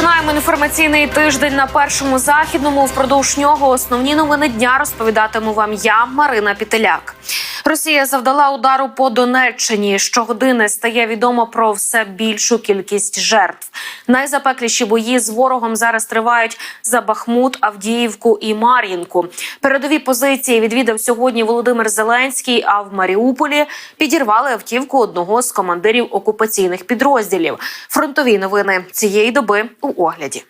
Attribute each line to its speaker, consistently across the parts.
Speaker 1: Розпочинаємо інформаційний тиждень на першому західному. Впродовж нього основні новини дня розповідатиму вам я, Марина Пітеляк. Росія завдала удару по Донеччині. Щогодини стає відомо про все більшу кількість жертв. Найзапекліші бої з ворогом зараз тривають за Бахмут, Авдіївку і Мар'їнку. Передові позиції відвідав сьогодні Володимир Зеленський. А в Маріуполі підірвали автівку одного з командирів окупаційних підрозділів. Фронтові новини цієї доби у огляді.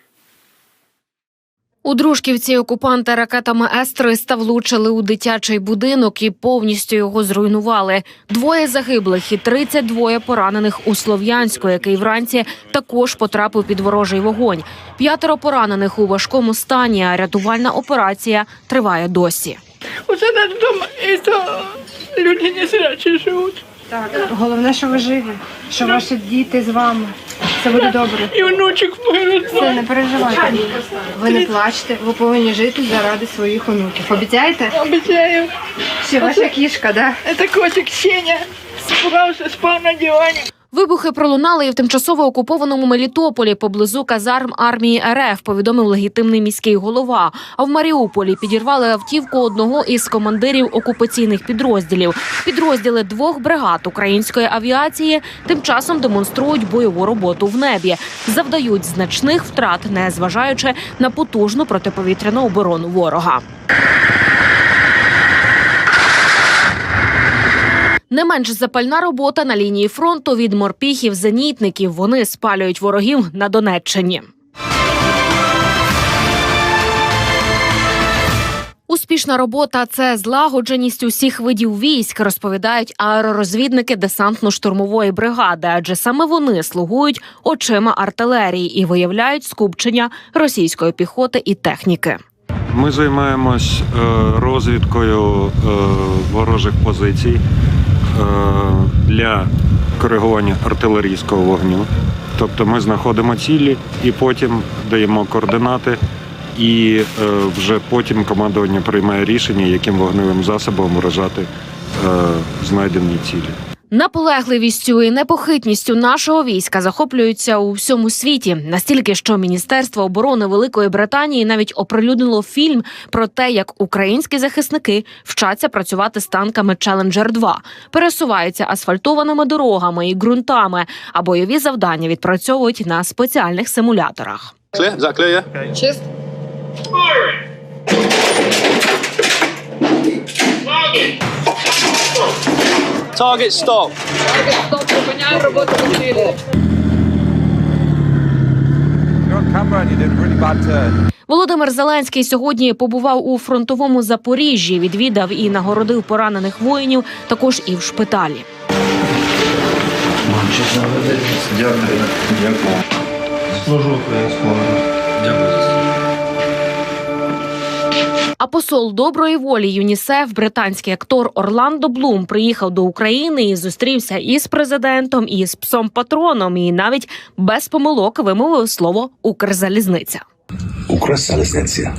Speaker 1: У Дружківці окупанти ракетами С-300 влучили у дитячий будинок і повністю його зруйнували. Двоє загиблих і 32 поранених у Слов'янську, який вранці також потрапив під ворожий вогонь. П'ятеро поранених у важкому стані. А рятувальна операція триває досі.
Speaker 2: Оце наш дом, і люди не живуть.
Speaker 3: Так, головне, що ви живі, що ваші діти з вами. Все буде добре.
Speaker 2: І внучок
Speaker 3: Все, не переживайте. Ви не плачте, ви повинні жити заради своїх онуків. Обіцяєте?
Speaker 2: Обіцяю,
Speaker 3: Ще ваша кішка, да?
Speaker 2: це котик Сеня справився, спав на дивані.
Speaker 1: Вибухи пролунали і в тимчасово окупованому Мелітополі поблизу казарм армії РФ. Повідомив легітимний міський голова. А в Маріуполі підірвали автівку одного із командирів окупаційних підрозділів. Підрозділи двох бригад української авіації тим часом демонструють бойову роботу в небі, завдають значних втрат, не зважаючи на потужну протиповітряну оборону ворога. Не менш запальна робота на лінії фронту від морпіхів зенітників. Вони спалюють ворогів на Донеччині. Успішна робота це злагодженість усіх видів військ, розповідають аеророзвідники десантно-штурмової бригади, адже саме вони слугують очима артилерії і виявляють скупчення російської піхоти і техніки.
Speaker 4: Ми займаємось е, розвідкою е, ворожих позицій для коригування артилерійського вогню. Тобто ми знаходимо цілі і потім даємо координати, і е, вже потім командування приймає рішення, яким вогневим засобом вражати е, знайдені цілі.
Speaker 1: Наполегливістю і непохитністю нашого війська захоплюються у всьому світі настільки, що Міністерство оборони Великої Британії навіть оприлюднило фільм про те, як українські захисники вчаться працювати з танками Challenger 2 пересуваються асфальтованими дорогами і ґрунтами, а бойові завдання відпрацьовують на спеціальних симуляторах.
Speaker 5: Clear? Is that Target stop.
Speaker 6: Bad turn.
Speaker 1: Володимир Зеленський сьогодні побував у фронтовому Запоріжжі, відвідав і нагородив поранених воїнів, також і в шпиталі.
Speaker 7: Дякую. Дякую. Служу українському. Дякую.
Speaker 1: Посол доброї волі ЮНІСЕФ, британський актор Орландо Блум, приїхав до України і зустрівся із президентом, і з псом патроном, і навіть без помилок вимовив слово Укрзалізниця.
Speaker 8: Укрзалізниця.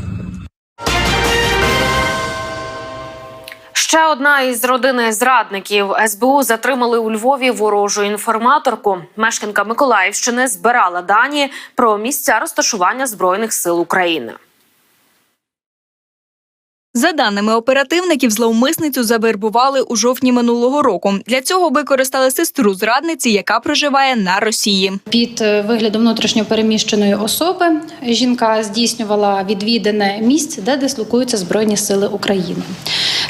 Speaker 1: Ще одна із родини зрадників СБУ затримали у Львові ворожу інформаторку. Мешканка Миколаївщини збирала дані про місця розташування збройних сил України.
Speaker 9: За даними оперативників, зловмисницю завербували у жовтні минулого року. Для цього використали сестру зрадниці, яка проживає на Росії.
Speaker 10: Під е, виглядом внутрішньопереміщеної особи жінка здійснювала відвідане місць, де дислокуються Збройні Сили України.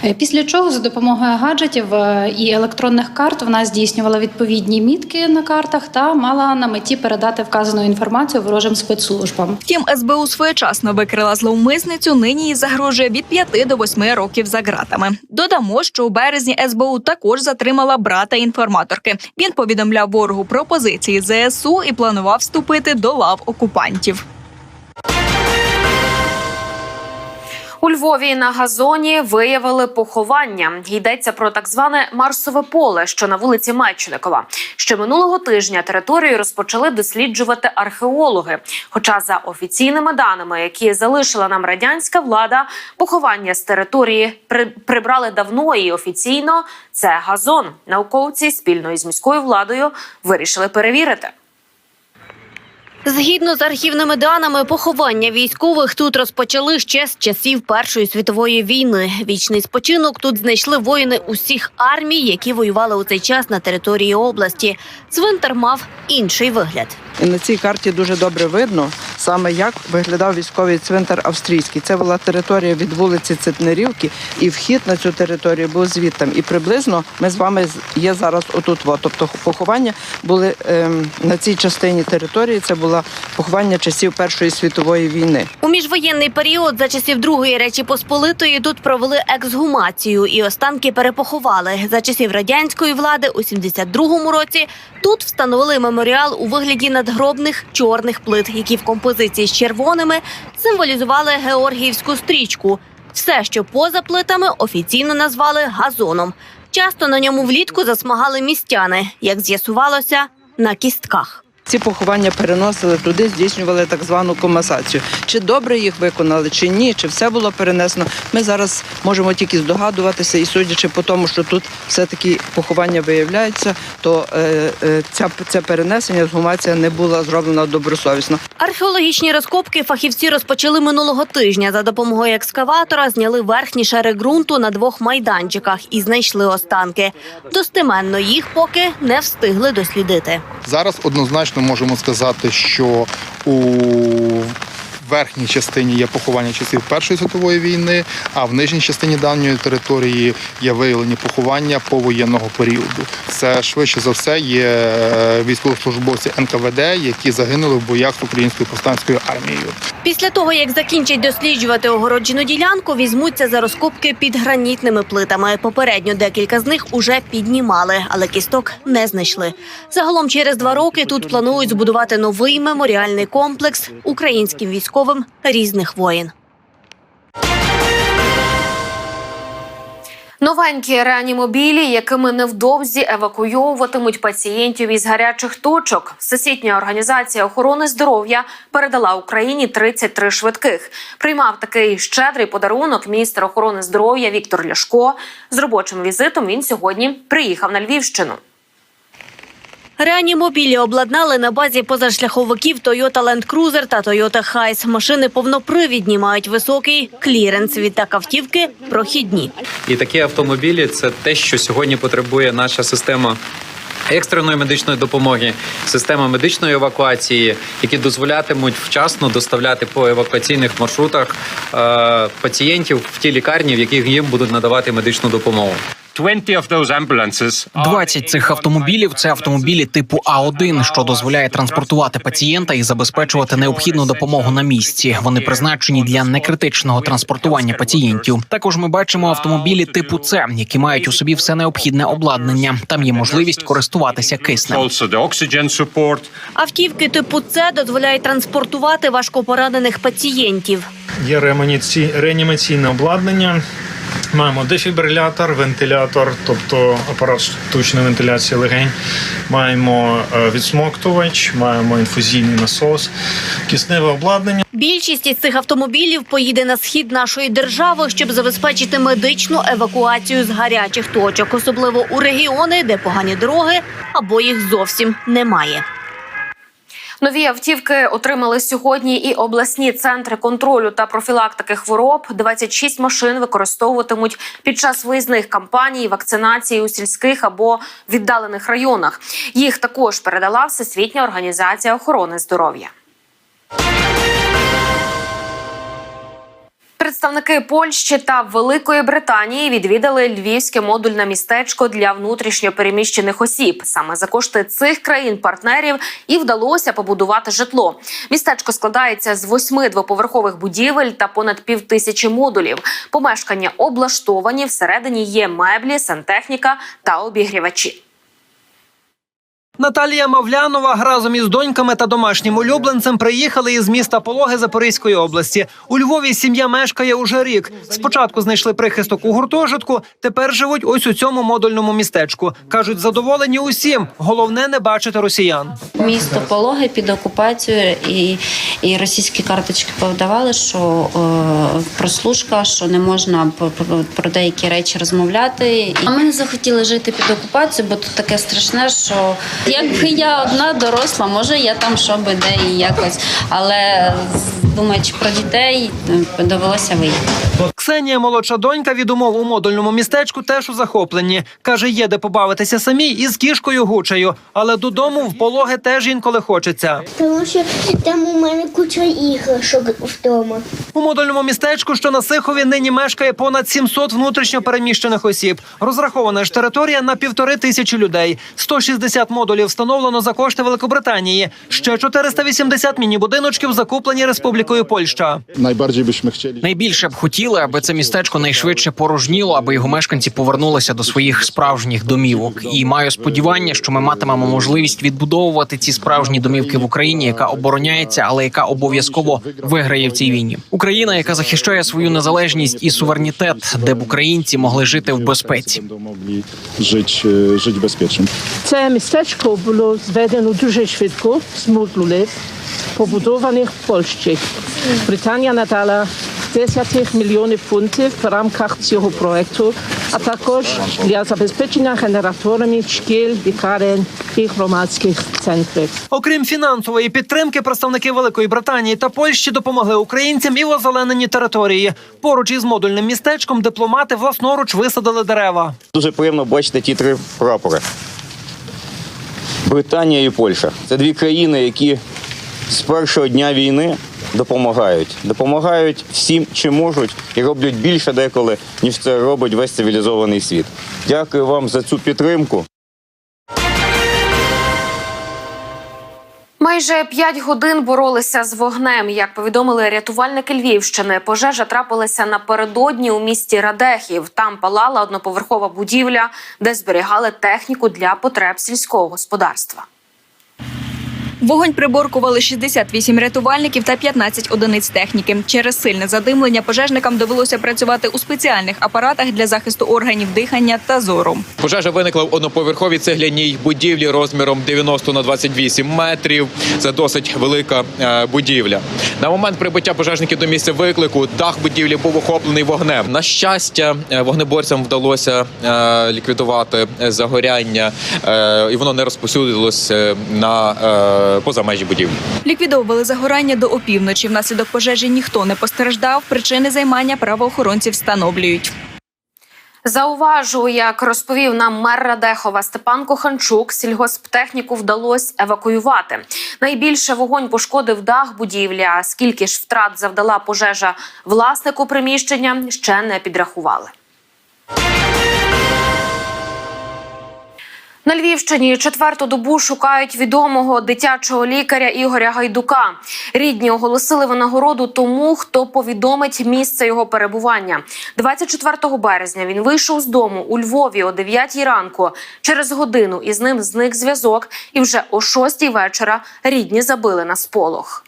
Speaker 10: Е, Після чого за допомогою гаджетів е, і електронних карт вона здійснювала відповідні мітки на картах та мала на меті передати вказану інформацію ворожим спецслужбам.
Speaker 9: Втім, СБУ своєчасно викрила зловмисницю. Нині їй загрожує від 5 до 8 років за ґратами. Додамо, що у березні СБУ також затримала брата інформаторки. Він повідомляв ворогу про позиції ЗСУ і планував вступити до лав окупантів.
Speaker 1: У Львові на газоні виявили поховання. Йдеться про так зване Марсове поле, що на вулиці Мечникова. Ще минулого тижня територію розпочали досліджувати археологи. Хоча, за офіційними даними, які залишила нам радянська влада, поховання з території при- прибрали давно і офіційно це газон. Науковці спільно із міською владою вирішили перевірити.
Speaker 11: Згідно з архівними даними, поховання військових тут розпочали ще з часів Першої світової війни. Вічний спочинок тут знайшли воїни усіх армій, які воювали у цей час на території області. Цвинтар мав інший вигляд.
Speaker 12: І на цій карті дуже добре видно саме як виглядав військовий цвинтар австрійський. Це була територія від вулиці Цитнерівки, і вхід на цю територію був звідтам. І приблизно ми з вами є зараз отут. Тобто поховання були ем, на цій частині території. Це було поховання часів Першої світової війни.
Speaker 11: У міжвоєнний період за часів Другої Речі Посполитої тут провели ексгумацію і останки перепоховали. За часів радянської влади у 72-му році тут встановили меморіал у вигляді надгробних чорних плит, які в композиції з червоними символізували георгіївську стрічку. Все, що поза плитами, офіційно назвали газоном. Часто на ньому влітку засмагали містяни, як з'ясувалося, на кістках.
Speaker 12: Ці поховання переносили туди, здійснювали так звану комасацію. Чи добре їх виконали, чи ні, чи все було перенесено. Ми зараз можемо тільки здогадуватися, і судячи по тому, що тут все-таки поховання виявляється, то е, е, ця, це перенесення, згумація не була зроблена добросовісно.
Speaker 11: Археологічні розкопки фахівці розпочали минулого тижня. За допомогою екскаватора зняли верхні шари ґрунту на двох майданчиках і знайшли останки. Достеменно їх поки не встигли дослідити.
Speaker 13: Зараз однозначно можемо сказати, що у верхній частині є поховання часів Першої світової війни, а в нижній частині даної території є виявлені поховання повоєнного періоду. Це швидше за все є е, військовослужбовці НКВД, які загинули в боях з українською повстанською армією.
Speaker 11: Після того, як закінчать досліджувати огороджену ділянку, візьмуться за розкопки під гранітними плитами. Попередньо декілька з них уже піднімали, але кісток не знайшли. Загалом через два роки тут планують збудувати новий меморіальний комплекс українським військовим різних воїн.
Speaker 1: Новенькі реанімобілі, якими невдовзі евакуйовуватимуть пацієнтів із гарячих точок. Всесвітня організація охорони здоров'я передала Україні 33 швидких. Приймав такий щедрий подарунок міністр охорони здоров'я Віктор Ляшко. З робочим візитом він сьогодні приїхав на Львівщину.
Speaker 11: Реанімобілі обладнали на базі позашляховиків Toyota Land Cruiser та Toyota Hiace. Машини повнопривідні, мають високий кліренс. Відтак автівки прохідні.
Speaker 14: І такі автомобілі це те, що сьогодні потребує наша система. Екстреної медичної допомоги, система медичної евакуації, які дозволятимуть вчасно доставляти по евакуаційних маршрутах е, пацієнтів в ті лікарні, в яких їм будуть надавати медичну допомогу.
Speaker 15: 20 цих автомобілів це автомобілі типу А1, що дозволяє транспортувати пацієнта і забезпечувати необхідну допомогу на місці. Вони призначені для некритичного транспортування пацієнтів. Також ми бачимо автомобілі типу С, які мають у собі все необхідне обладнання. Там є можливість користуватися киснем.
Speaker 11: Автівки типу С дозволяють транспортувати важкопоранених пацієнтів.
Speaker 16: Є реанімацій- реанімаційне обладнання. Маємо дефібрилятор, вентилятор, тобто апарат штучної вентиляції легень. Маємо е, відсмоктувач, маємо інфузійний насос, кисневе обладнання.
Speaker 11: Більшість із цих автомобілів поїде на схід нашої держави, щоб забезпечити медичну евакуацію з гарячих точок, особливо у регіони, де погані дороги або їх зовсім немає.
Speaker 1: Нові автівки отримали сьогодні і обласні центри контролю та профілактики хвороб. 26 машин використовуватимуть під час виїзних кампаній вакцинації у сільських або віддалених районах. Їх також передала Всесвітня організація охорони здоров'я. Представники Польщі та Великої Британії відвідали львівське модульне містечко для внутрішньопереміщених осіб. Саме за кошти цих країн-партнерів і вдалося побудувати житло. Містечко складається з восьми двоповерхових будівель та понад півтисячі модулів. Помешкання облаштовані всередині є меблі, сантехніка та обігрівачі.
Speaker 17: Наталія Мавлянова разом із доньками та домашнім улюбленцем приїхали із міста Пологи Запорізької області. У Львові сім'я мешкає уже рік. Спочатку знайшли прихисток у гуртожитку, тепер живуть ось у цьому модульному містечку. кажуть, задоволені усім. Головне не бачити росіян.
Speaker 18: Місто Пологи під окупацією і, і російські карточки повдавали, що е, прослушка, що не можна про, деякі речі розмовляти. А ми не захотіли жити під окупацією, бо тут таке страшне, що Якби я одна доросла, може я там що би де і якось, але думаючи про дітей, довелося виїхати.
Speaker 17: Ксенія, молодша донька від умов у модульному містечку, теж у захопленні. Каже, є де побавитися самій із кішкою гучею, але додому в пологи теж інколи хочеться.
Speaker 19: Тому що там у мене куча іграшок вдома.
Speaker 17: У модульному містечку, що на Сихові, нині мешкає понад 700 внутрішньо переміщених осіб. Розрахована ж територія на півтори тисячі людей. 160 модулів встановлено за кошти Великобританії. Ще 480 міні-будиночків закуплені Республікою Польща.
Speaker 15: Найбільше б хотіли, аби це містечко найшвидше порожніло, аби його мешканці повернулися до своїх справжніх домівок. І маю сподівання, що ми матимемо можливість відбудовувати ці справжні домівки в Україні, яка обороняється, але яка обов'язково виграє в цій війні. Україна, яка захищає свою незалежність і суверенітет, де б українці могли жити в безпеці.
Speaker 13: mogli żyć, e, żyć.
Speaker 20: Це містечко було зведено дуже швидко з модулів, побудованих в Польщі. Британія надала 10 мільйонів фунтів в рамках цього проекту, а також для забезпечення генераторами шкіл, лікарень і громадських центрів.
Speaker 17: Окрім фінансової підтримки, представники Великої Британії та Польщі допомогли українцям і в озелененні території. Поруч із модульним містечком дипломати власноруч висадили дерева.
Speaker 21: Дуже приємно бачити ті три прапори. Британія і Польща. Це дві країни, які з першого дня війни допомагають. Допомагають всім, чим можуть, і роблять більше деколи, ніж це робить весь цивілізований світ. Дякую вам за цю підтримку.
Speaker 1: Майже п'ять годин боролися з вогнем. Як повідомили рятувальники Львівщини, пожежа трапилася напередодні у місті Радехів. Там палала одноповерхова будівля, де зберігали техніку для потреб сільського господарства.
Speaker 9: Вогонь приборкували 68 рятувальників та 15 одиниць техніки. Через сильне задимлення пожежникам довелося працювати у спеціальних апаратах для захисту органів дихання та зору.
Speaker 22: Пожежа виникла в одноповерховій цегляній будівлі розміром 90 на 28 метрів. Це досить велика е, будівля. На момент прибуття пожежників до місця виклику дах будівлі був охоплений вогнем. На щастя, е, вогнеборцям вдалося е, ліквідувати загоряння, і воно не розповсюдилося на поза межі будівлі.
Speaker 9: Ліквідовували загорання до опівночі. Внаслідок пожежі ніхто не постраждав. Причини займання правоохоронців встановлюють.
Speaker 1: Зауважу, як розповів нам мер Радехова Степан Коханчук, сільгосптехніку вдалося евакуювати. Найбільше вогонь пошкодив дах будівлі. А скільки ж втрат завдала пожежа власнику приміщення, ще не підрахували. На Львівщині четверту добу шукають відомого дитячого лікаря Ігоря Гайдука. Рідні оголосили винагороду тому, хто повідомить місце його перебування. 24 березня він вийшов з дому у Львові о 9 ранку. Через годину із ним зник зв'язок, і вже о 6 вечора рідні забили на сполох.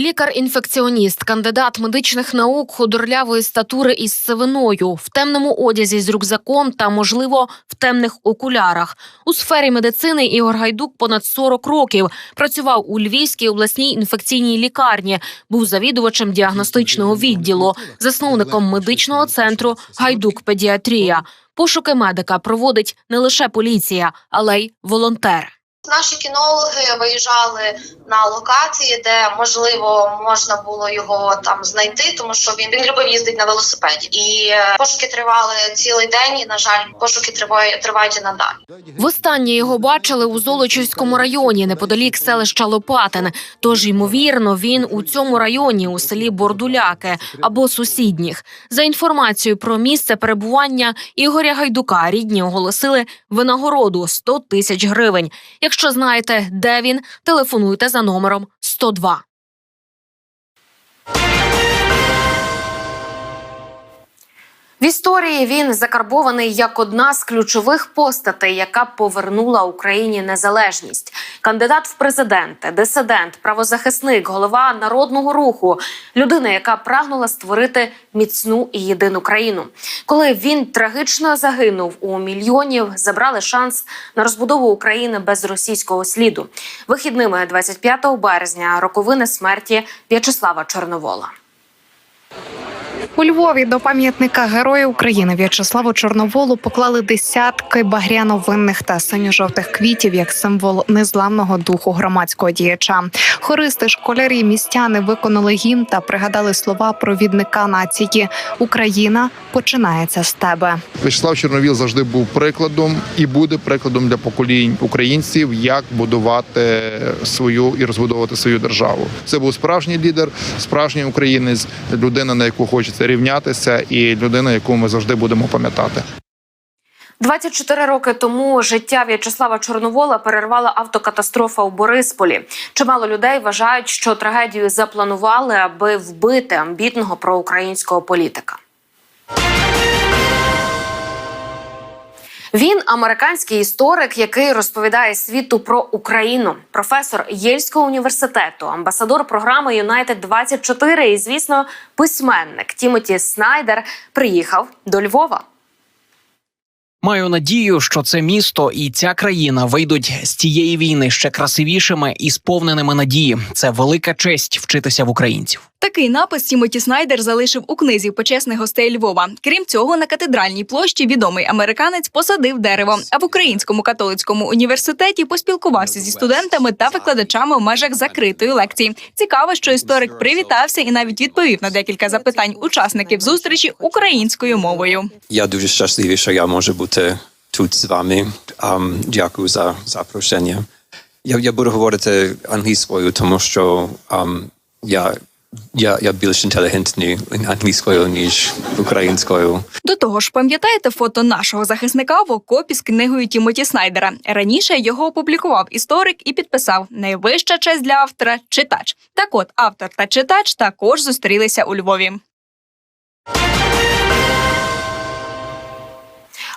Speaker 1: Лікар-інфекціоніст, кандидат медичних наук худорлявої статури із сивиною, в темному одязі з рюкзаком та, можливо, в темних окулярах. У сфері медицини Ігор Гайдук понад 40 років працював у Львівській обласній інфекційній лікарні, був завідувачем діагностичного відділу, засновником медичного центру Гайдук Педіатрія. Пошуки медика проводить не лише поліція, але й волонтери.
Speaker 23: Наші кінологи виїжджали на локації, де можливо можна було його там знайти, тому що він, він любив їздити на велосипеді. І е, пошуки тривали цілий день. І на жаль, пошуки тривають тривають і надалі.
Speaker 1: Востаннє його бачили у Золочівському районі неподалік селища Лопатин. Тож, ймовірно, він у цьому районі у селі Бордуляки або сусідніх. За інформацією про місце перебування Ігоря Гайдука, рідні оголосили винагороду 100 тисяч гривень. Якщо знаєте, де він, телефонуйте за номером 102. В історії він закарбований як одна з ключових постатей, яка повернула Україні незалежність. Кандидат в президенти, дисидент, правозахисник, голова народного руху, людина, яка прагнула створити міцну і єдину країну. Коли він трагічно загинув, у мільйонів забрали шанс на розбудову України без російського сліду. Вихідними 25 березня роковини смерті В'ячеслава Чорновола.
Speaker 24: У Львові до пам'ятника Герою України В'ячеславу Чорноволу поклали десятки багряно-винних та синьо-жовтих квітів як символ незламного духу громадського діяча. Хористи, школярі, містяни виконали гімн та пригадали слова провідника нації Україна починається з тебе.
Speaker 13: Вячеслав Чорновіл завжди був прикладом і буде прикладом для поколінь українців, як будувати свою і розбудовувати свою державу. Це був справжній лідер, справжній українець, людина, на яку хочеться рівнятися, і людина, яку ми завжди будемо пам'ятати.
Speaker 1: 24 роки тому життя В'ячеслава Чорновола перервала автокатастрофа у Борисполі. Чимало людей вважають, що трагедію запланували, аби вбити амбітного проукраїнського політика. Він американський історик, який розповідає світу про Україну, професор Єльського університету, амбасадор програми Юнайтед 24 і, звісно, письменник Тімоті Снайдер приїхав до Львова.
Speaker 15: Маю надію, що це місто і ця країна вийдуть з цієї війни ще красивішими і сповненими надії. Це велика честь вчитися в українців.
Speaker 9: Такий напис Тімоті Снайдер залишив у книзі почесних гостей Львова. Крім цього, на катедральній площі відомий американець посадив дерево. А в Українському католицькому університеті поспілкувався зі студентами та викладачами в межах закритої лекції. Цікаво, що історик привітався і навіть відповів на декілька запитань учасників зустрічі українською мовою.
Speaker 25: Я дуже щасливий, що я можу бути тут з вами. Um, дякую за запрошення. Я, я буду говорити англійською, тому що um, я, я, я більш інтелігентний англійською, ніж українською.
Speaker 9: До того ж, пам'ятаєте фото нашого захисника в окопі з книгою Тімоті Снайдера. Раніше його опублікував історик і підписав найвища честь для автора читач. Так от автор та читач також зустрілися у Львові.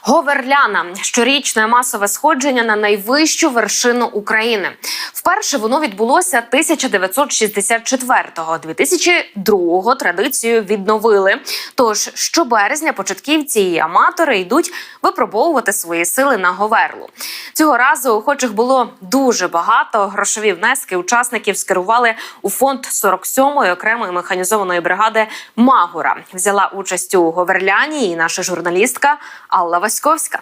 Speaker 1: Говерляна щорічне масове сходження на найвищу вершину України. Вперше воно відбулося 1964-го. 2002-го традицію відновили. Тож щоберезня початківці і аматори йдуть випробовувати свої сили на Говерлу. Цього разу охочих було дуже багато. Грошові внески учасників скерували у фонд 47-ї окремої механізованої бригади Магура. Взяла участь у Говерляні і наша журналістка Алла Васьковська.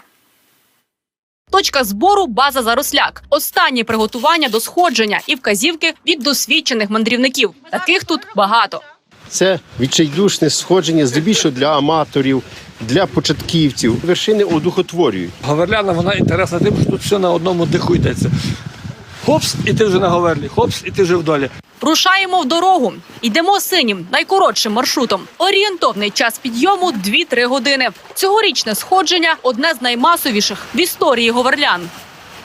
Speaker 26: Точка збору база Заросляк. Останнє приготування до сходження і вказівки від досвідчених мандрівників. Таких тут багато.
Speaker 27: Це відчайдушне сходження здебільшого для аматорів, для початківців. Вершини одухотворюють.
Speaker 28: Говерляна вона інтересна тим, що тут все на одному диху йдеться. Хопс, і ти вже на Говерлі, хопс, і ти вже в долі.
Speaker 26: Рушаємо в дорогу. Йдемо синім, найкоротшим маршрутом. Орієнтовний час підйому 2-3 години. Цьогорічне сходження одне з наймасовіших в історії говерлян.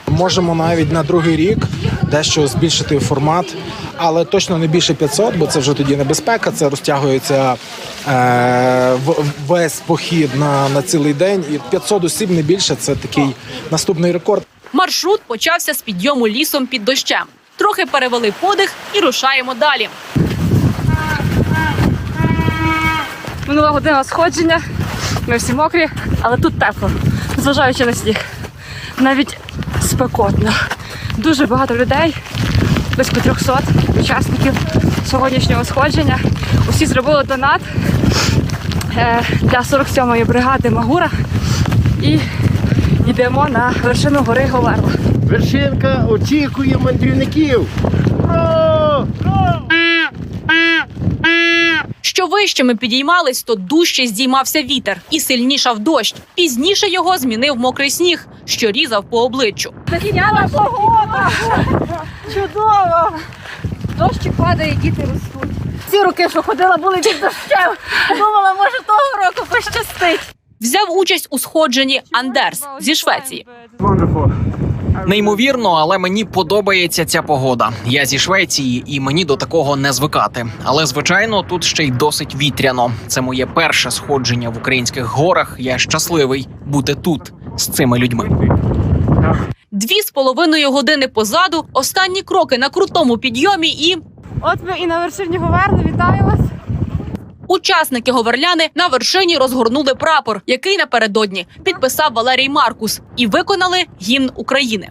Speaker 29: Можемо навіть на другий рік дещо збільшити формат, але точно не більше 500, бо це вже тоді небезпека. Це розтягується е, весь похід на, на цілий день. І 500 осіб не більше. Це такий наступний рекорд.
Speaker 26: Маршрут почався з підйому лісом під дощем. Трохи перевели подих і рушаємо далі.
Speaker 30: Минула година сходження. Ми всі мокрі, але тут тепло, зважаючи на сніг. Навіть спекотно. Дуже багато людей, близько 300 учасників сьогоднішнього сходження. Усі зробили донат е, для 47-ї бригади Магура і йдемо на вершину гори Говерла.
Speaker 27: Вершинка очікує мандрівників.
Speaker 26: Що вище ми підіймались, то дужче здіймався вітер і сильнішав дощ. Пізніше його змінив мокрий сніг, що різав по обличчю.
Speaker 30: Такі погода! Чудово! Дощик падає, діти ростуть. Ці роки, що ходила, були під дощем. Думала, може того року пощастить.
Speaker 26: Взяв участь у сходженні Андерс зі Швеції.
Speaker 15: Неймовірно, але мені подобається ця погода. Я зі Швеції, і мені до такого не звикати. Але звичайно, тут ще й досить вітряно. Це моє перше сходження в українських горах. Я щасливий бути тут з цими людьми.
Speaker 26: Дві з половиною години позаду, останні кроки на крутому підйомі і.
Speaker 30: От ми і на вершині Говерли. Вітаю вас!
Speaker 26: учасники говерляни на вершині розгорнули прапор, який напередодні підписав Валерій Маркус, і виконали гімн України.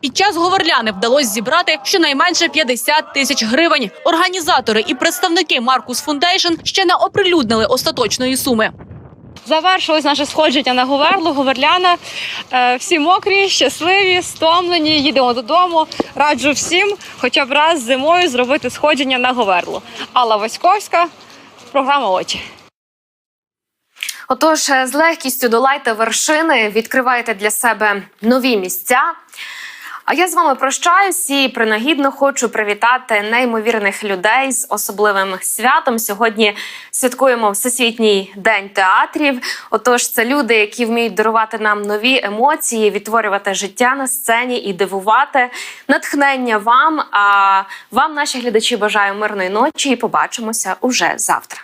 Speaker 31: Під час
Speaker 26: Говерляни вдалося зібрати щонайменше 50 тисяч гривень. Організатори і представники Маркус Фундейшн ще не оприлюднили остаточної суми.
Speaker 30: Завершилось наше сходження на Говерлу, Говерляна. Е, Всі мокрі, щасливі, стомлені. Їдемо додому. Раджу всім, хоча б раз зимою зробити сходження на Говерлу. Алла Васьковська, програма Очі.
Speaker 1: Отож, е, з легкістю долайте вершини, відкривайте для себе нові місця. А я з вами прощаюсь і принагідно хочу привітати неймовірних людей з особливим святом. Сьогодні святкуємо Всесвітній день театрів. Отож, це люди, які вміють дарувати нам нові емоції, відтворювати життя на сцені і дивувати. Натхнення вам. А вам, наші глядачі, бажаю мирної ночі і побачимося уже завтра.